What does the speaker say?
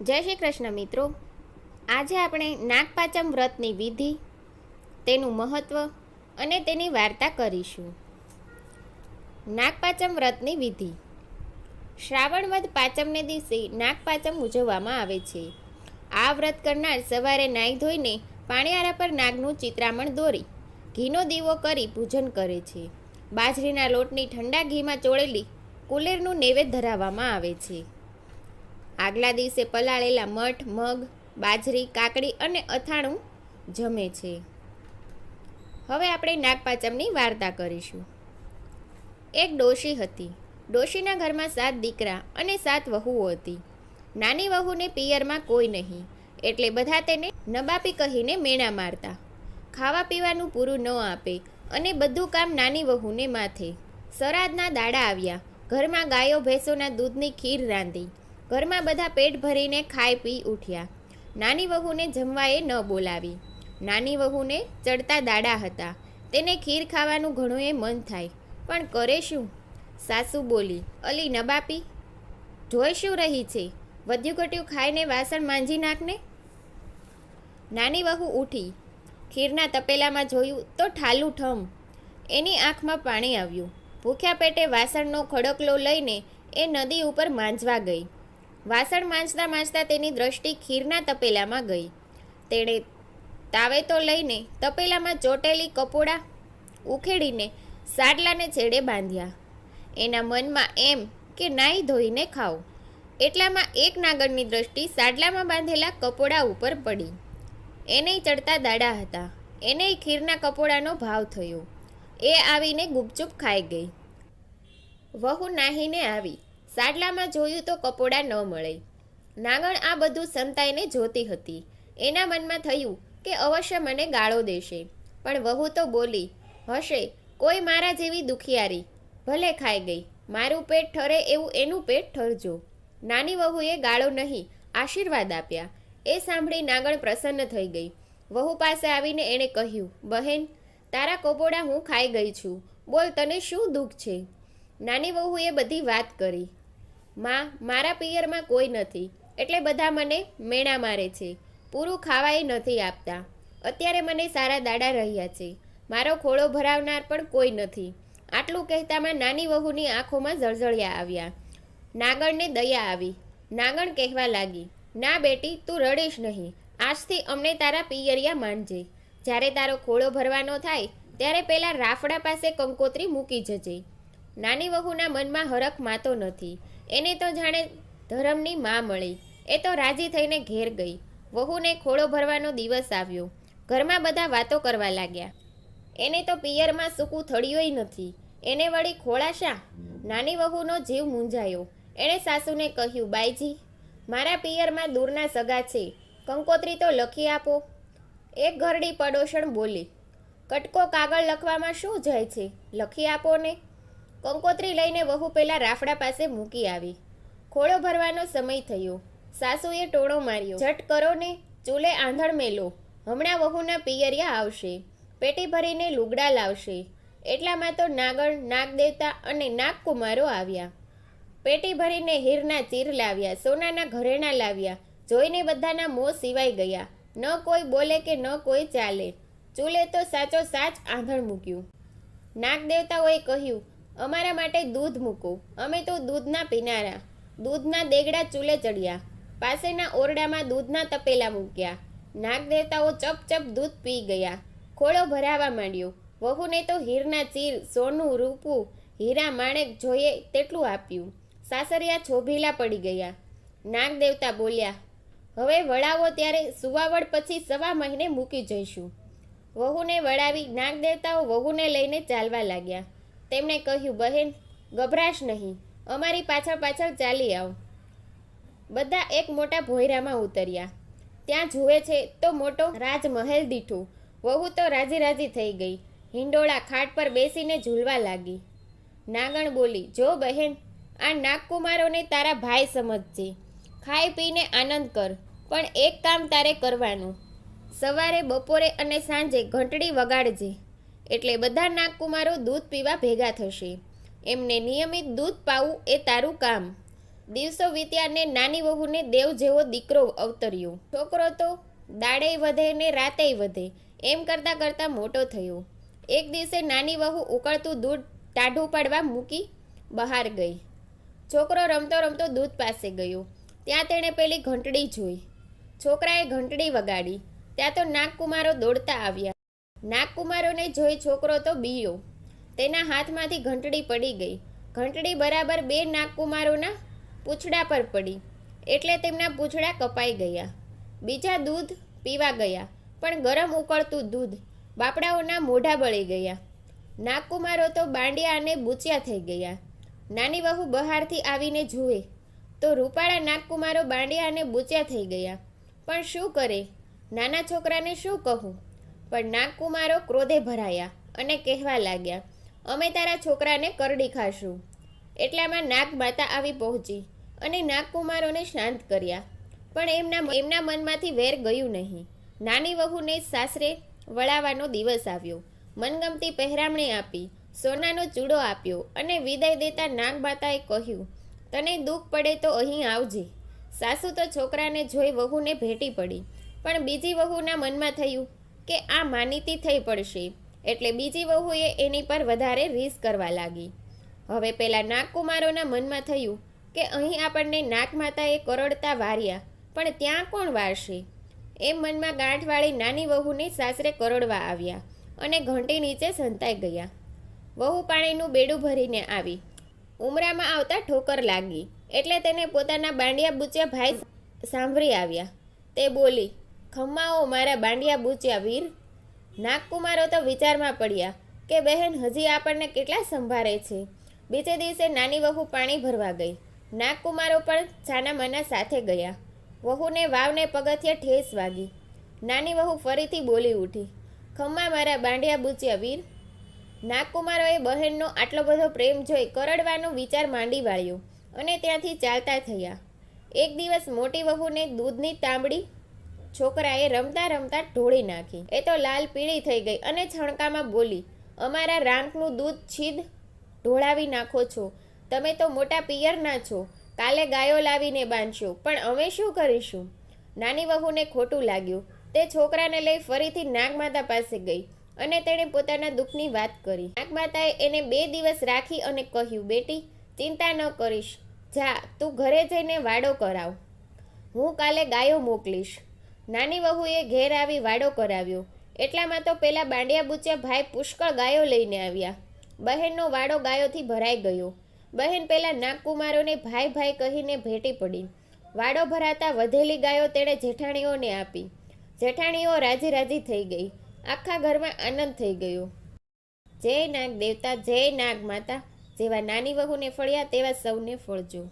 જય શ્રી કૃષ્ણ મિત્રો. આજે આપણે નાગપાચમ વ્રતની વિધિ, તેનું મહત્વ અને તેની વાર્તા કરીશું. નાગપાચમ વ્રતની વિધિ. શ્રાવણ વદ પાંચમને દિવસે નાગપાચમ ઉજવવામાં આવે છે. આ વ્રત કરનાર સવારે નાહી ધોઈને પાણીયારા પર નાગનું ચિત્રામણ દોરી, ઘીનો દીવો કરી પૂજન કરે છે. બાજરીના લોટની ઠંડા ઘીમાં ચોળેલી કુલેરનું નૈવેદ્ય ધરાવવામાં આવે છે. આગલા દિવસે પલાળેલા મઠ, મગ, બાજરી, કાકડી અને અથાણું જમે છે. હવે આપણે નાગપાચમની વાર્તા કરીશું. એક ડોશી હતી. ડોશીના ઘરમાં સાત દીકરા અને સાત વહુઓ હતી. નાની વહુને પિયરમાં કોઈ નહીં, એટલે બધા તેને નબાપી કહીને મેણા મારતા. ખાવા પીવાનું પૂરું ન આપે અને બધું કામ નાની વહુને માથે. સરાદના દાડા આવ્યા. ઘરમાં ગાયો, ભેંસોના દૂધની ખીર રાંધી. ઘરમાં બધા પેટ ભરીને ખાઈ પી ઉઠ્યા. નાની વહુને જમવાએ ન બોલાવી. નાની વહુને ચડતા દાડા હતા. તેને ખીર ખાવાનું ઘણું એ મન થાય. પણ કરે શું? સાસુ બોલી, અલી, નબાપી જોઈ શું રહી છે? વધ્યું ઘટ્યું ખાઈને વાસણ માંજી નાખને? નાની વહુ ઉઠી. ખીરના તપેલામાં જોયું તો ઠાલું ઠમ. એની આંખમાં પાણી આવ્યું. ભૂખ્યા પેટે વાસણનો ખડકલો લઈને એ નદી ઉપર માંજવા ગઈ. વાસણ માંજતા માંજતા તેની દ્રષ્ટિ ખીરના તપેલામાં ગઈ. તેણે તાવેતો લઈને તપેલામાં ચોટેલી કપોડા ઉખેડીને સાડલાને છેડે બાંધ્યા. એના મનમાં એમ કે નાહી ધોઈને ખાઓ. એટલામાં એક નાગરની દ્રષ્ટિ સાડલામાં બાંધેલા કપોડા ઉપર પડી. એને ચડતા દાડા હતા. એને ખીરના કપોડાનો ભાવ થયો. એ આવીને ગુપચુપ ખાઈ ગઈ. વહુ નાહીને આવી. સાડલામાં જોયું તો કપોડા ન મળે. નાગણ આ બધું સંતાઈને જોતી હતી. એના મનમાં થયું કે અવશ્ય મને ગાળો દેશે. પણ વહુ તો બોલી, હશે, કોઈ મારા જેવી દુખિયારી. ભલે ખાઈ ગઈ. મારું પેટ ઠરે એવું એનું પેટ ઠરજો. નાની વહુએ ગાળો નહીં, આશીર્વાદ આપ્યા. એ સાંભળી નાગણ પ્રસન્ન થઈ ગઈ. વહુ પાસે આવીને એણે કહ્યું, બહેન, તારા કપોડા હું ખાઈ ગઈ છું. બોલ, તને શું દુઃખ છે? નાની વહુએ બધી વાત કરી. માં મારા પિયરમાં કોઈ નથી. એટલે બધા મને મેણા મારે છે. પૂરું ખાવાય નથી આપતા. અત્યારે મને સારા દાડા રહ્યા છે. મારો ખોળો ભરાવનાર પણ કોઈ નથી. આટલું કહેતામાં નાની વહુની આંખોમાં જળજળિયા આવ્યા. નાગણને દયા આવી. નાગણ કહેવા લાગી, ના બેટી, તું રડીશ નહીં. આજથી અમને તારા પિયરિયા માનજે. જ્યારે તારો ખોળો ભરવાનો થાય, ત્યારે પહેલાં રાફડા પાસે કંકોત્રી મૂકી જજે. નાની વહુના મનમાં હરખ માતો નથી. એને તો જાણે ધરમની માં મળી. એ તો રાજી થઈને ઘેર ગઈ. વહુને ખોળો ભરવાનો દિવસ આવ્યો. ઘરમાં બધા વાતો કરવા લાગ્યા. એને તો પિયરમાં સૂકું થળિયોય નથી. એને વળી ખોળાશા નાની વહુનો જીવ મૂંઝાયો. એણે સાસુને કહ્યું, બાઈજી, મારા પિયરમાં દૂરના સગા છે. કંકોત્રી તો લખી આપો. એક ઘરડી પડોશણ બોલી, કટકો કાગળ લખવામાં શું જાય છે? લખી આપો ને. કંકોત્રી લઈને વહુ પેલા રાફડા પાસે મૂકી આવી. ખોળો ભરવાનો સમય થયો. સાસુએ ટોળો માર્યો. ઝટ કરો ને, ચૂલે આંધણ મેલો. હમણાં વહુના પિયરિયા આવશે. પેટી ભરીને લુગડા લાવશે. એટલામાં તો નાગણ, નાગદેવતા અને નાગકુમારો આવ્યા. પેટી ભરીને હીરના ચીર લાવ્યા, સોનાના ઘરેણા લાવ્યા, જોઈને બધાના મોં સિવાય ગયા. ન કોઈ બોલે કે ન કોઈ ચાલે. ચૂલે તો સાચો સાચ આંધણ મૂક્યું. નાગદેવતાઓએ કહ્યું અમારા માટે દૂધ મૂકો. અમે તો દૂધના પીનારા. દૂધના દેગડા ચૂલે ચડ્યા. પાસેના ઓરડામાં દૂધના તપેલા મૂક્યા. નાગ દેવતાઓ ચપ ચપ દૂધ પી ગયા. ખોળો ભરાવા માંડ્યો. વહુને તો હીરના ચીર, સોનું, રૂપું, હીરા, માણેક જોઈએ તેટલું આપ્યું. સાસરિયા છોભીલા પડી ગયા. નાગ દેવતા બોલ્યા, હવે વળાવો ત્યારે સુવાવડ પછી સવા મહિને મૂકી જઈશું. વહુને વળાવી નાગ દેવતાઓ વહુને લઈને ચાલવા લાગ્યા. તેમણે કહ્યું, બહેન, ગભરાશ નહીં. અમારી પાછળ પાછળ ચાલી આવ. બધા એક મોટા ભોયરામાં ઉતર્યા. ત્યાં જુએ છે તો મોટો રાજમહેલ દીઠું. વહુ તો રાજી રાજી થઈ ગઈ. હિંડોળા ખાટ પર બેસીને ઝૂલવા લાગી. નાગણ બોલી, જો બહેન, આ નાગકુમારોને તારા ભાઈ સમજજે. ખાઈ પીને આનંદ કર, પણ એક કામ તારે કરવાનું. સવારે બપોરે અને સાંજે ઘંટડી વગાડજે. એટલે બધા નાગકુમારો દૂધ પીવા ભેગા થશે. એમને નિયમિત દૂધ પાવું એ તારું કામ. દિવસો વીત્યા ને નાની વહુને દેવ જેવો દીકરો અવતર્યો. છોકરો તો દાડે વધે ને રાતે વધે, એમ કરતાં કરતાં મોટો થયો. એક દિવસે નાની વહુ ઉકળતું દૂધ ટાઢું પાડવા મૂકી બહાર ગઈ. છોકરો રમતો રમતો દૂધ પાસે ગયો. ત્યાં તેણે પેલી ઘંટડી જોઈ. છોકરાએ ઘંટડી વગાડી. ત્યાં તો નાગકુમારો દોડતા આવ્યા. નાગકુમારોને જોઈ છોકરો તો બીયો. તેના હાથમાંથી ઘંટડી પડી ગઈ. ઘંટડી બરાબર બે નાગકુમારોના પૂંછડા પર પડી. એટલે તેમના પૂછડા કપાઈ ગયા. બીજા દૂધ પીવા ગયા, પણ ગરમ ઉકળતું દૂધ બાપડાઓના મોઢા બળી ગયા. નાગકુમારો તો બાંડિયા અને બૂચિયા થઈ ગયા. નાની વહુ બહારથી આવીને જુએ. તો રૂપાળા નાગકુમારો બાંડિયા અને બૂચિયા થઈ ગયા. પણ શું કરે? નાના છોકરાને શું કહું? પણ નાગકુમારો ક્રોધે ભરાયા અને કહેવા લાગ્યા, અમે તારા છોકરાને કરડી ખાશું. એટલામાં નાગ માતા આવી પહોંચી અને નાગકુમારોને શાંત કર્યા. પણ એમના એમના મનમાંથી વેર ગયું નહીં. નાની વહુને સાસરે વળાવવાનો દિવસ આવ્યો. મનગમતી પહેરામણી આપી, સોનાનો ચૂડો આપ્યો અને વિદાય દેતા નાગમાતાએ કહ્યું, તને દુઃખ પડે તો અહીં આવજે. સાસુ તો છોકરાને જોઈ વહુને ભેટી પડી, પણ બીજી વહુના મનમાં થયું કે આ માનીતી થઈ પડશે. એટલે બીજી વહુએ એની પર વધારે રીસ કરવા લાગી. હવે પેલા નાગકુમારોના મનમાં થયું કે અહીં આપણને નાગમાતાએ કરોડતા વાર્યા, પણ ત્યાં કોણ વારશે? એમ મનમાં ગાંઠવાળી નાની વહુને સાસરે કરોડવા આવ્યા અને ઘંટી નીચે સંતાઈ ગયા. વહુ પાણીનું બેડું ભરીને આવી. ઉમરામાં આવતા ઠોકર લાગી. એટલે તેને પોતાના બાંડિયા બુચ્યા ભાઈ સાંભળી આવ્યા. તે બોલી ખમ્માઓ મારા બાંડિયા બૂચ્યા વીર. નાગકુમારો તો વિચારમાં પડ્યા કે બહેન હજી આપણને કેટલા સંભાળે છે. બીજે દિવસે નાની વહુ પાણી ભરવા ગઈ. નાગકુમારો પણ છાના માના સાથે ગયા. વહુને વાવને પગથિયા ઠેસ વાગી. નાની વહુ ફરીથી બોલી ઉઠી ખમ્મા મારા બાંડિયા બૂચ્યા વીર. નાગકુમારોએ બહેનનો આટલો બધો પ્રેમ જોઈ કરડવાનો વિચાર માંડી વાળ્યો અને ત્યાંથી ચાલતા થયા. એક દિવસ મોટી વહુને દૂધની તાંબડી છોકરાએ રમતા રમતા ઢોળી નાખી. એ તો લાલ પીળી થઈ ગઈ અને છણકામાં બોલી, અમારા રાંકનું દૂધ છીદ ઢોળાવી નાખો છો. તમે તો મોટા પિયરના છો. કાલે ગાયો લાવીને બાંધશો, પણ અમે શું કરીશું? નાની વહુને ખોટું લાગ્યું. તે છોકરાને લઈ ફરીથી નાગમાતા પાસે ગઈ અને તેણે પોતાના દુઃખની વાત કરી. નાગમાતાએ એને બે દિવસ રાખી અને કહ્યું, બેટી, ચિંતા ન કરીશ. જા, તું ઘરે જઈને વાડો કરાવ. હું કાલે ગાયો મોકલીશ. નાની વહુએ ઘેર આવી વાડો કરાવ્યો. એટલામાં તો પેલા બાંડિયા બુચ્યા ભાઈ પુષ્કળ ગાયો લઈને આવ્યા. બહેનનો વાડો ગાયોથી ભરાઈ ગયો. બહેન પેલા નાગકુમારોને ભાઈ ભાઈ કહીને ભેટી પડી. વાડો ભરાતા વધેલી ગાયો તેણે જેઠાણીઓને આપી. જેઠાણીઓ રાજી રાજી થઈ ગઈ. આખા ઘરમાં આનંદ થઈ ગયો. જય નાગ દેવતા જય નાગ માતા જેવા નાની વહુને ફળ્યા તેવા સૌને ફળજો.